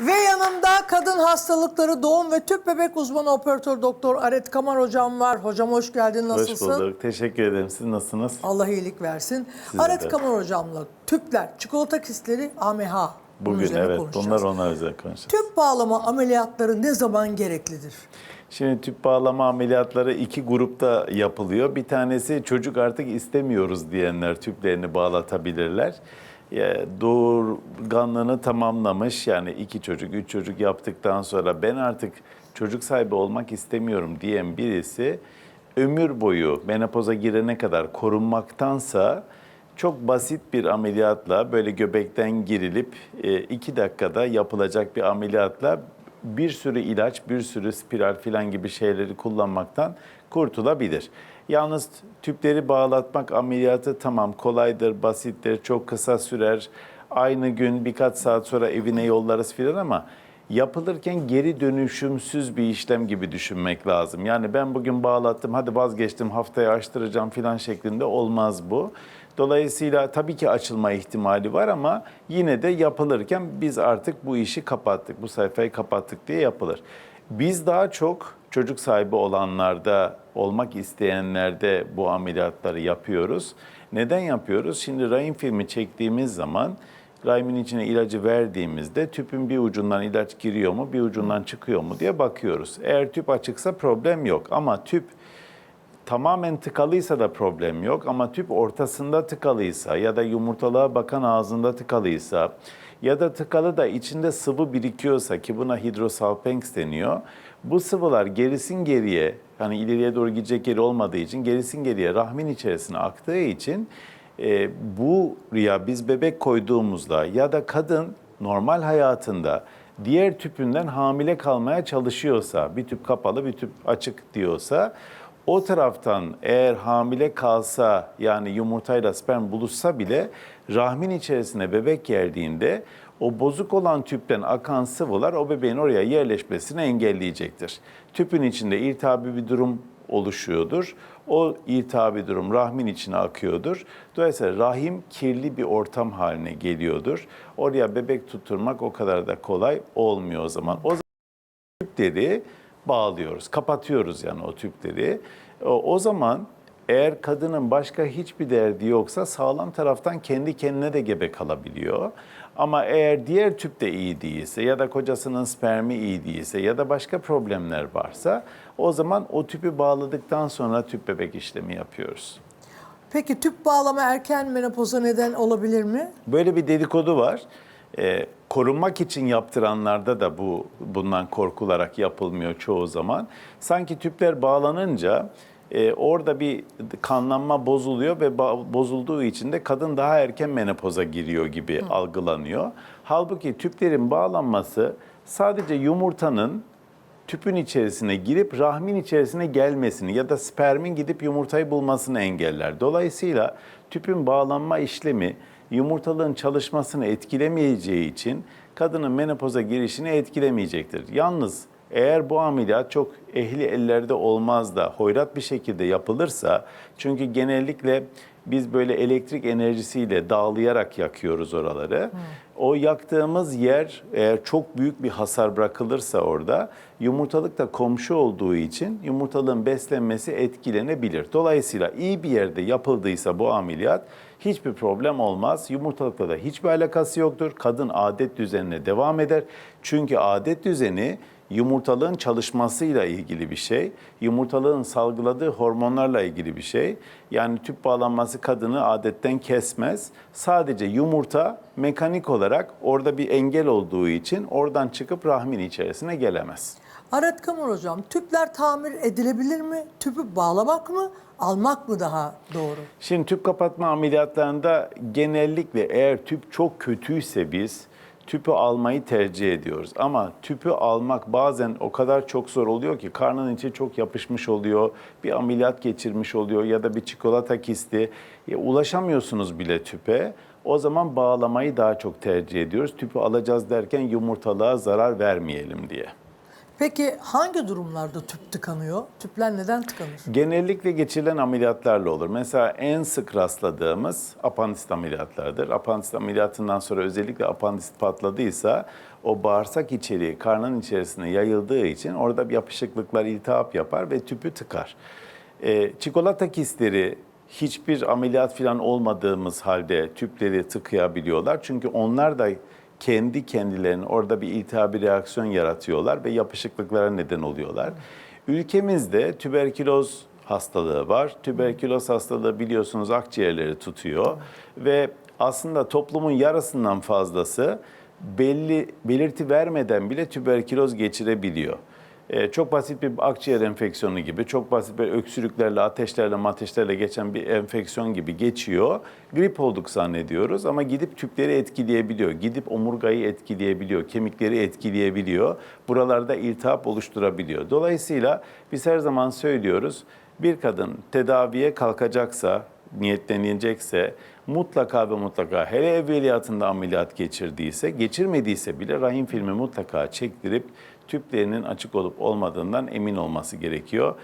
Ve yanımda kadın hastalıkları doğum ve tüp bebek uzmanı operatör doktor Aret Kamar hocam var. Hocam hoş geldin. Nasılsın? Hoş bulduk. Teşekkür ederim. Siz nasılsınız? Allah iyilik versin. Size Aret de. Kamar hocamla tüpler, çikolata kistleri, AMH. Bugün evet bunlar ona özel konuşacağız. Tüp bağlama ameliyatları ne zaman gereklidir? Şimdi tüp bağlama ameliyatları iki grupta yapılıyor. Bir tanesi çocuk artık istemiyoruz diyenler tüplerini bağlatabilirler. Ya, doğurganlığını tamamlamış yani iki çocuk, üç çocuk yaptıktan sonra ben artık çocuk sahibi olmak istemiyorum diyen birisi ömür boyu menopoza girene kadar korunmaktansa çok basit bir ameliyatla böyle göbekten girilip e, iki dakikada yapılacak bir ameliyatla bir sürü ilaç, bir sürü spiral filan gibi şeyleri kullanmaktan kurtulabilir. Yalnız tüpleri bağlatmak ameliyatı tamam kolaydır, basittir, çok kısa sürer. Aynı gün birkaç saat sonra evine yollarız filan ama yapılırken geri dönüşümsüz bir işlem gibi düşünmek lazım. Yani ben bugün bağlattım, hadi vazgeçtim, haftaya açtıracağım filan şeklinde olmaz bu. Dolayısıyla tabii ki açılma ihtimali var ama yine de yapılırken biz artık bu işi kapattık, bu sayfayı kapattık diye yapılır. Biz daha çok çocuk sahibi olanlarda, olmak isteyenlerde bu ameliyatları yapıyoruz. Neden yapıyoruz? Şimdi rahim filmi çektiğimiz zaman rahimin içine ilacı verdiğimizde tüpün bir ucundan ilaç giriyor mu, bir ucundan çıkıyor mu diye bakıyoruz. Eğer tüp açıksa problem yok ama tüp tamamen tıkalıysa da problem yok ama tüp ortasında tıkalıysa ya da yumurtalığa bakan ağzında tıkalıysa ya da tıkalı da içinde sıvı birikiyorsa ki buna hidrosalpinx deniyor. Bu sıvılar gerisin geriye hani ileriye doğru gidecek yeri olmadığı için gerisin geriye rahmin içerisine aktığı için e, buraya biz bebek koyduğumuzda ya da kadın normal hayatında diğer tüpünden hamile kalmaya çalışıyorsa, bir tüp kapalı bir tüp açık diyorsa o taraftan eğer hamile kalsa yani yumurtayla sperm buluşsa bile rahmin içerisine bebek geldiğinde o bozuk olan tüpten akan sıvılar o bebeğin oraya yerleşmesini engelleyecektir. Tüpün içinde irtihabi bir durum oluşuyordur. O irtihabi durum rahmin içine akıyordur. Dolayısıyla rahim kirli bir ortam haline geliyordur. Oraya bebek tutturmak o kadar da kolay olmuyor o zaman. O tüpleri bağlıyoruz, kapatıyoruz yani o tüpleri. O, o zaman eğer kadının başka hiçbir derdi yoksa sağlam taraftan kendi kendine de gebe kalabiliyor. Ama eğer diğer tüp de iyi değilse ya da kocasının spermi iyi değilse ya da başka problemler varsa o zaman o tüpü bağladıktan sonra tüp bebek işlemi yapıyoruz. Peki tüp bağlama erken menopoza neden olabilir mi? Böyle bir dedikodu var. Ee, korunmak için yaptıranlarda da bu bundan korkularak yapılmıyor çoğu zaman. Sanki tüpler bağlanınca e, orada bir kanlanma bozuluyor ve bozulduğu için de kadın daha erken menopoza giriyor gibi algılanıyor. Halbuki tüplerin bağlanması sadece yumurtanın tüpün içerisine girip rahmin içerisine gelmesini ya da spermin gidip yumurtayı bulmasını engeller. Dolayısıyla tüpün bağlanma işlemi yumurtalığın çalışmasını etkilemeyeceği için kadının menopoza girişini etkilemeyecektir. Yalnız eğer bu ameliyat çok ehli ellerde olmaz da hoyrat bir şekilde yapılırsa çünkü genellikle biz böyle elektrik enerjisiyle dağlayarak yakıyoruz oraları. O yaktığımız yer eğer çok büyük bir hasar bırakılırsa orada yumurtalık da komşu olduğu için yumurtalığın beslenmesi etkilenebilir. Dolayısıyla iyi bir yerde yapıldıysa bu ameliyat hiçbir problem olmaz. Yumurtalıkla da hiçbir alakası yoktur. Kadın adet düzenine devam eder. Çünkü adet düzeni yumurtalığın çalışmasıyla ilgili bir şey. Yumurtalığın salgıladığı hormonlarla ilgili bir şey. Yani tüp bağlanması kadını adetten kesmez. Sadece yumurta mekanik olarak orada bir engel olduğu için oradan çıkıp rahmin içerisine gelemez. Aret Kamar hocam tüpler tamir edilebilir mi? Tüpü bağlamak mı? Almak mı daha doğru? Şimdi tüp kapatma ameliyatlarında genellikle eğer tüp çok kötüyse biz tüpü almayı tercih ediyoruz. Ama tüpü almak bazen o kadar çok zor oluyor ki karnın içi çok yapışmış oluyor, bir ameliyat geçirmiş oluyor ya da bir çikolata kisti. E, ulaşamıyorsunuz bile tüpe. O zaman bağlamayı daha çok tercih ediyoruz. Tüpü alacağız derken yumurtalığa zarar vermeyelim diye. Peki hangi durumlarda tüp tıkanıyor? Tüpler neden tıkanır? Genellikle geçirilen ameliyatlarla olur. Mesela en sık rastladığımız apandisit ameliyatlardır. Apandisit ameliyatından sonra özellikle apandisit patladıysa o bağırsak içeriği karnın içerisine yayıldığı için orada bir yapışıklıklar iltihap yapar ve tüpü tıkar. E, çikolata kistleri hiçbir ameliyat falan olmadığımız halde tüpleri tıkayabiliyorlar. Çünkü onlar da kendi kendilerine orada bir iltihabi reaksiyon yaratıyorlar ve yapışıklıklara neden oluyorlar. Ülkemizde tüberküloz hastalığı var. Tüberküloz hastalığı biliyorsunuz akciğerleri tutuyor ve aslında toplumun yarısından fazlası belli belirti vermeden bile tüberküloz geçirebiliyor. Ee, çok basit bir akciğer enfeksiyonu gibi, çok basit bir öksürüklerle, ateşlerle, ateşlerle geçen bir enfeksiyon gibi geçiyor. Grip olduk zannediyoruz ama gidip tüpleri etkileyebiliyor, gidip omurgayı etkileyebiliyor, kemikleri etkileyebiliyor. Buralarda iltihap oluşturabiliyor. Dolayısıyla biz her zaman söylüyoruz, bir kadın tedaviye kalkacaksa, niyetlenilecekse mutlaka ve mutlaka hele evveliyatında ameliyat geçirdiyse, geçirmediyse bile rahim filmi mutlaka çektirip tüplerinin açık olup olmadığından emin olması gerekiyor.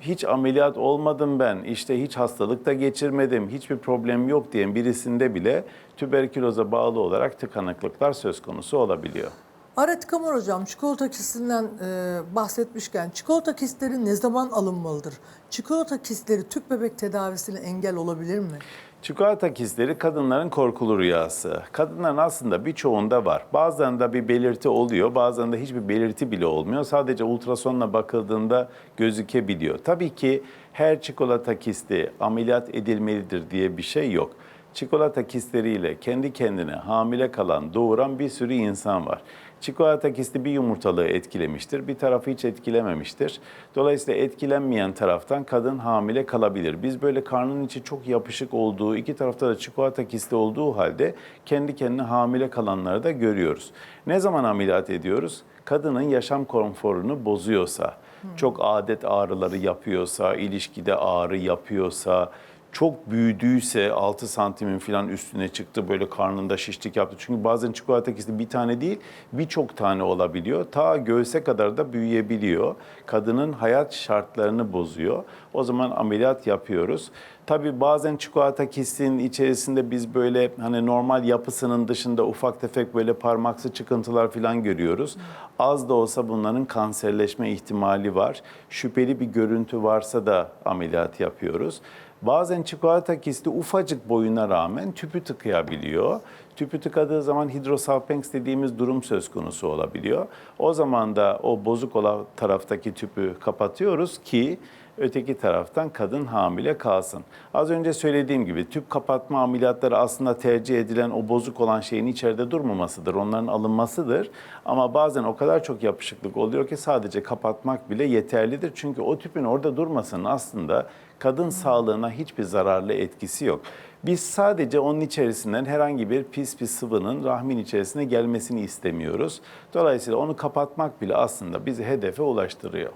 Hiç ameliyat olmadım ben, işte hiç hastalık da geçirmedim, hiçbir problem yok diyen birisinde bile tüberküloza bağlı olarak tıkanıklıklar söz konusu olabiliyor. Aret Kamar Hocam çikolata kistinden e, bahsetmişken çikolata kistleri ne zaman alınmalıdır? Çikolata kistleri tüp bebek tedavisine engel olabilir mi? Çikolata kistleri kadınların korkulu rüyası. Kadınların aslında birçoğunda var. Bazen de bir belirti oluyor, bazen de hiçbir belirti bile olmuyor. Sadece ultrasonla bakıldığında gözükebiliyor. Tabii ki her çikolata kisti ameliyat edilmelidir diye bir şey yok. Çikolata kistleriyle kendi kendine hamile kalan, doğuran bir sürü insan var. Çikolata kisti bir yumurtalığı etkilemiştir, bir tarafı hiç etkilememiştir. Dolayısıyla etkilenmeyen taraftan kadın hamile kalabilir. Biz böyle karnın içi çok yapışık olduğu, iki tarafta da çikolata kisti olduğu halde kendi kendine hamile kalanları da görüyoruz. Ne zaman ameliyat ediyoruz? Kadının yaşam konforunu bozuyorsa, çok adet ağrıları yapıyorsa, ilişkide ağrı yapıyorsa, çok büyüdüyse 6 santimin falan üstüne çıktı böyle karnında şişlik yaptı. Çünkü bazen çikolata kisti bir tane değil birçok tane olabiliyor. Ta göğse kadar da büyüyebiliyor. Kadının hayat şartlarını bozuyor. O zaman ameliyat yapıyoruz. Tabii bazen çikolata kistinin içerisinde biz böyle hani normal yapısının dışında ufak tefek böyle parmaksı çıkıntılar falan görüyoruz. Az da olsa bunların kanserleşme ihtimali var. Şüpheli bir görüntü varsa da ameliyat yapıyoruz. Bazen çikolata kisti ufacık boyuna rağmen tüpü tıkayabiliyor. Tüpü tıkadığı zaman hidrosalpinx dediğimiz durum söz konusu olabiliyor. O zaman da o bozuk olan taraftaki tüpü kapatıyoruz ki öteki taraftan kadın hamile kalsın. Az önce söylediğim gibi tüp kapatma ameliyatları aslında tercih edilen o bozuk olan şeyin içeride durmamasıdır, onların alınmasıdır. Ama bazen o kadar çok yapışıklık oluyor ki sadece kapatmak bile yeterlidir. Çünkü o tüpün orada durmasının aslında kadın sağlığına hiçbir zararlı etkisi yok. Biz sadece onun içerisinden herhangi bir pis bir sıvının rahmin içerisine gelmesini istemiyoruz. Dolayısıyla onu kapatmak bile aslında bizi hedefe ulaştırıyor.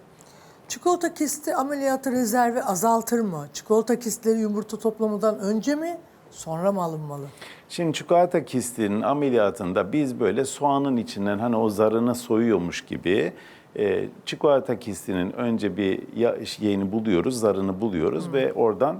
Çikolata kisti ameliyatı rezervi azaltır mı? Çikolata kistleri yumurta toplamadan önce mi sonra mı alınmalı? Şimdi çikolata kistinin ameliyatında biz böyle soğanın içinden hani o zarını soyuyormuş gibi e, çikolata kistinin önce bir ya, şeyini buluyoruz, zarını buluyoruz ve oradan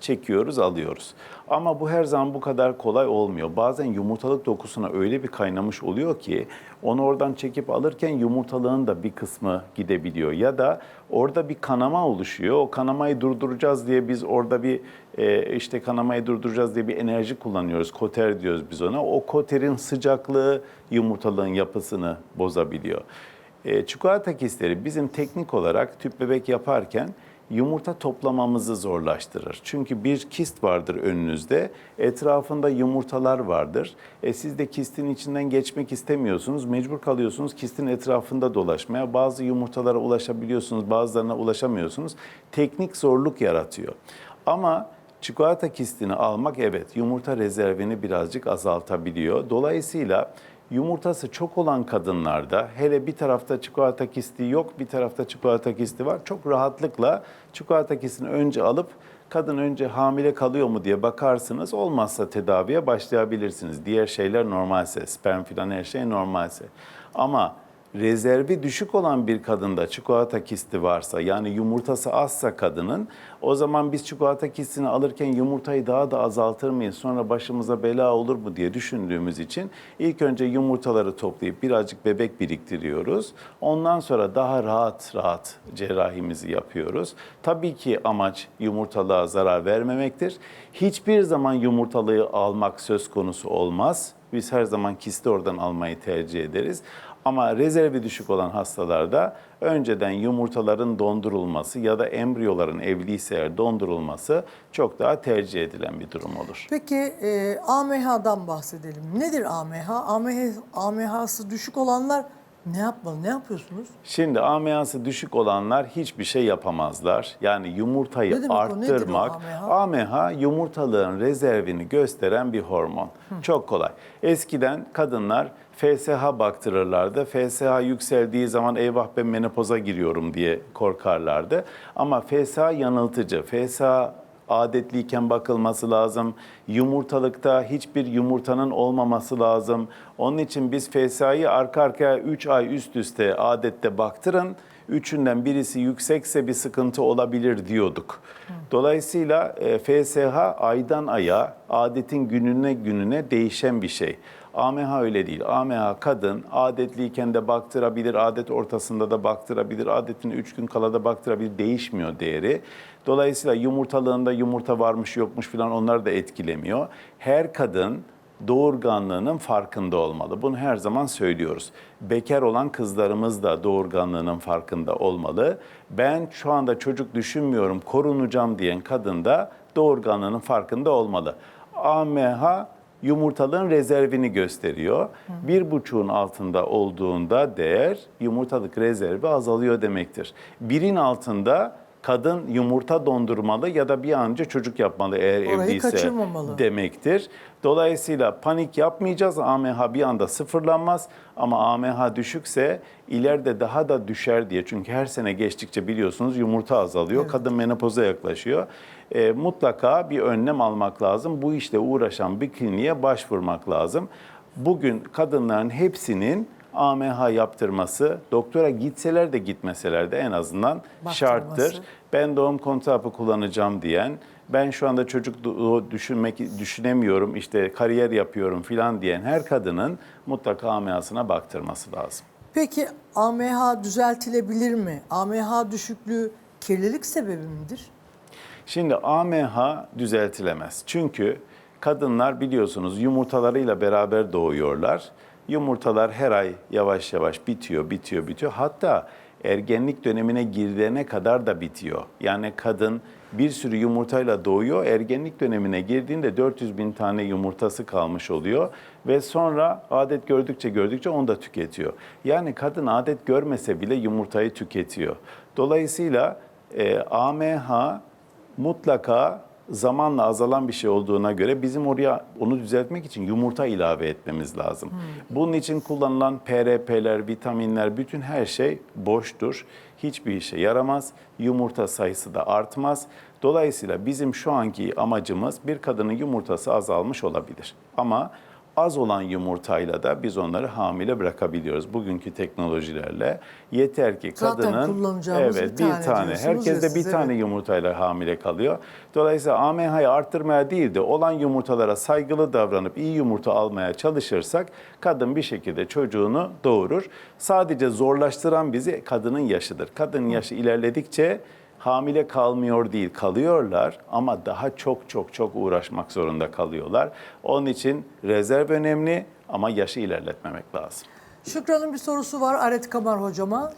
çekiyoruz, alıyoruz. Ama bu her zaman bu kadar kolay olmuyor. Bazen yumurtalık dokusuna öyle bir kaynamış oluyor ki onu oradan çekip alırken yumurtalığın da bir kısmı gidebiliyor. Ya da orada bir kanama oluşuyor. O kanamayı durduracağız diye biz orada bir e, işte kanamayı durduracağız diye bir enerji kullanıyoruz. Koter diyoruz biz ona. O koterin sıcaklığı yumurtalığın yapısını bozabiliyor. E, çikolata kistleri bizim teknik olarak tüp bebek yaparken yumurta toplamamızı zorlaştırır. Çünkü bir kist vardır önünüzde, etrafında yumurtalar vardır. E siz de kistin içinden geçmek istemiyorsunuz, mecbur kalıyorsunuz kistin etrafında dolaşmaya. Bazı yumurtalara ulaşabiliyorsunuz, bazılarına ulaşamıyorsunuz. Teknik zorluk yaratıyor. Ama çikolata kistini almak evet yumurta rezervini birazcık azaltabiliyor. Dolayısıyla yumurtası çok olan kadınlarda hele bir tarafta çikolata kisti yok, bir tarafta çikolata kisti var. Çok rahatlıkla çikolata kistini önce alıp kadın önce hamile kalıyor mu diye bakarsınız. Olmazsa tedaviye başlayabilirsiniz. Diğer şeyler normalse, sperm filan her şey normalse. Ama rezervi düşük olan bir kadında çikolata kisti varsa yani yumurtası azsa kadının o zaman biz çikolata kistini alırken yumurtayı daha da azaltır mıyız sonra başımıza bela olur mu diye düşündüğümüz için ilk önce yumurtaları toplayıp birazcık bebek biriktiriyoruz. Ondan sonra daha rahat rahat cerrahimizi yapıyoruz. Tabii ki amaç yumurtalığa zarar vermemektir. Hiçbir zaman yumurtalığı almak söz konusu olmaz. Biz her zaman kisti oradan almayı tercih ederiz. Ama rezervi düşük olan hastalarda önceden yumurtaların dondurulması ya da embriyoların evliyse eğer dondurulması çok daha tercih edilen bir durum olur. Peki e, AMH'dan bahsedelim. Nedir AMH? AMH AMH'sı düşük olanlar ne yapmalı? Ne yapıyorsunuz? Şimdi AMH'sı düşük olanlar hiçbir şey yapamazlar. Yani yumurtayı Ne demek o? Nedir o arttırmak. AMH yumurtalığın rezervini gösteren bir hormon. Çok kolay. Eskiden kadınlar FSH baktırırlardı. FSH yükseldiği zaman eyvah ben menopoza giriyorum diye korkarlardı. Ama FSH yanıltıcı. FSH adetliyken bakılması lazım. Yumurtalıkta hiçbir yumurtanın olmaması lazım. Onun için biz FSH'yı arka arkaya 3 ay üst üste adette baktırın. Üçünden birisi yüksekse bir sıkıntı olabilir diyorduk. Dolayısıyla e, FSH aydan aya, adetin gününe gününe değişen bir şey. AMH öyle değil. AMH kadın adetliyken de baktırabilir, adet ortasında da baktırabilir, adetin 3 gün kala da baktırabilir. Değişmiyor değeri. Dolayısıyla yumurtalığında yumurta varmış yokmuş falan onlar da etkilemiyor. Her kadın doğurganlığının farkında olmalı. Bunu her zaman söylüyoruz. Bekar olan kızlarımız da doğurganlığının farkında olmalı. Ben şu anda çocuk düşünmüyorum, korunacağım diyen kadın da doğurganlığının farkında olmalı. AMH yumurtalığın rezervini gösteriyor. Bir buçuğun altında olduğunda değer yumurtalık rezervi azalıyor demektir. Birin altında kadın yumurta dondurmalı ya da bir an önce çocuk yapmalı eğer Orayı evliyse demektir. Dolayısıyla panik yapmayacağız. AMH bir anda sıfırlanmaz ama AMH düşükse ileride daha da düşer diye. Çünkü her sene geçtikçe biliyorsunuz yumurta azalıyor. Kadın menopoza yaklaşıyor. E, mutlaka bir önlem almak lazım. Bu işle uğraşan bir kliniğe başvurmak lazım. Bugün kadınların hepsinin AMH yaptırması, doktora gitseler de gitmeseler de en azından şarttır. Ben doğum kontrapı kullanacağım diyen, ben şu anda çocuk düşünmek düşünemiyorum, işte kariyer yapıyorum filan diyen her kadının mutlaka AMH'sına baktırması lazım. Peki AMH düzeltilebilir mi? AMH düşüklüğü kirlilik sebebi midir? Şimdi AMH düzeltilemez. Çünkü kadınlar biliyorsunuz yumurtalarıyla beraber doğuyorlar. Yumurtalar her ay yavaş yavaş bitiyor, bitiyor, bitiyor. Hatta ergenlik dönemine girdiğine kadar da bitiyor. Yani kadın bir sürü yumurtayla doğuyor. Ergenlik dönemine girdiğinde 400 bin tane yumurtası kalmış oluyor. Ve sonra adet gördükçe gördükçe onu da tüketiyor. Yani kadın adet görmese bile yumurtayı tüketiyor. Dolayısıyla e, AMH mutlaka zamanla azalan bir şey olduğuna göre bizim oraya onu düzeltmek için yumurta ilave etmemiz lazım. Bunun için kullanılan PRP'ler, vitaminler, bütün her şey boştur. Hiçbir işe yaramaz. Yumurta sayısı da artmaz. Dolayısıyla bizim şu anki amacımız bir kadının yumurtası azalmış olabilir. Ama az olan yumurtayla da biz onları hamile bırakabiliyoruz bugünkü teknolojilerle. Yeter ki Zaten kadının evet bir bir tane tane, diyorsunuz ya herkes de bir siz, tane evet. yumurtayla hamile kalıyor. Dolayısıyla AMH'yi arttırmaya değil de olan yumurtalara saygılı davranıp iyi yumurta almaya çalışırsak kadın bir şekilde çocuğunu doğurur. Sadece zorlaştıran bizi kadının yaşıdır. Kadının yaşı ilerledikçe hamile kalmıyor değil, kalıyorlar ama daha çok çok çok uğraşmak zorunda kalıyorlar. Onun için rezerv önemli ama yaşı ilerletmemek lazım. Şükran'ın bir sorusu var Aret Kamar hocama.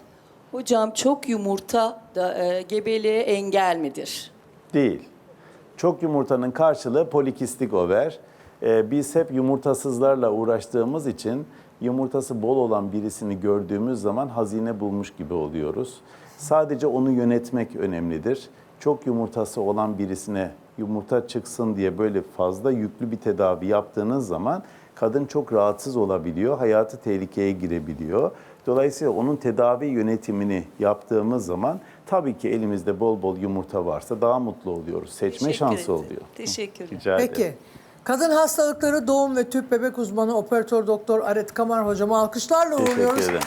Hocam çok yumurta da e, gebeliğe engel midir? Değil. Çok yumurtanın karşılığı polikistik over. Ee, biz hep yumurtasızlarla uğraştığımız için yumurtası bol olan birisini gördüğümüz zaman hazine bulmuş gibi oluyoruz. Sadece onu yönetmek önemlidir. Çok yumurtası olan birisine yumurta çıksın diye böyle fazla yüklü bir tedavi yaptığınız zaman kadın çok rahatsız olabiliyor, hayatı tehlikeye girebiliyor. Dolayısıyla onun tedavi yönetimini yaptığımız zaman tabii ki elimizde bol bol yumurta varsa daha mutlu oluyoruz. Seçme Teşekkür şansı ederim. oluyor. Teşekkür ederim. Rica ederim. Peki. Kadın hastalıkları doğum ve tüp bebek uzmanı operatör doktor Aret Kamar hocama alkışlarla uğurluyoruz. ederim.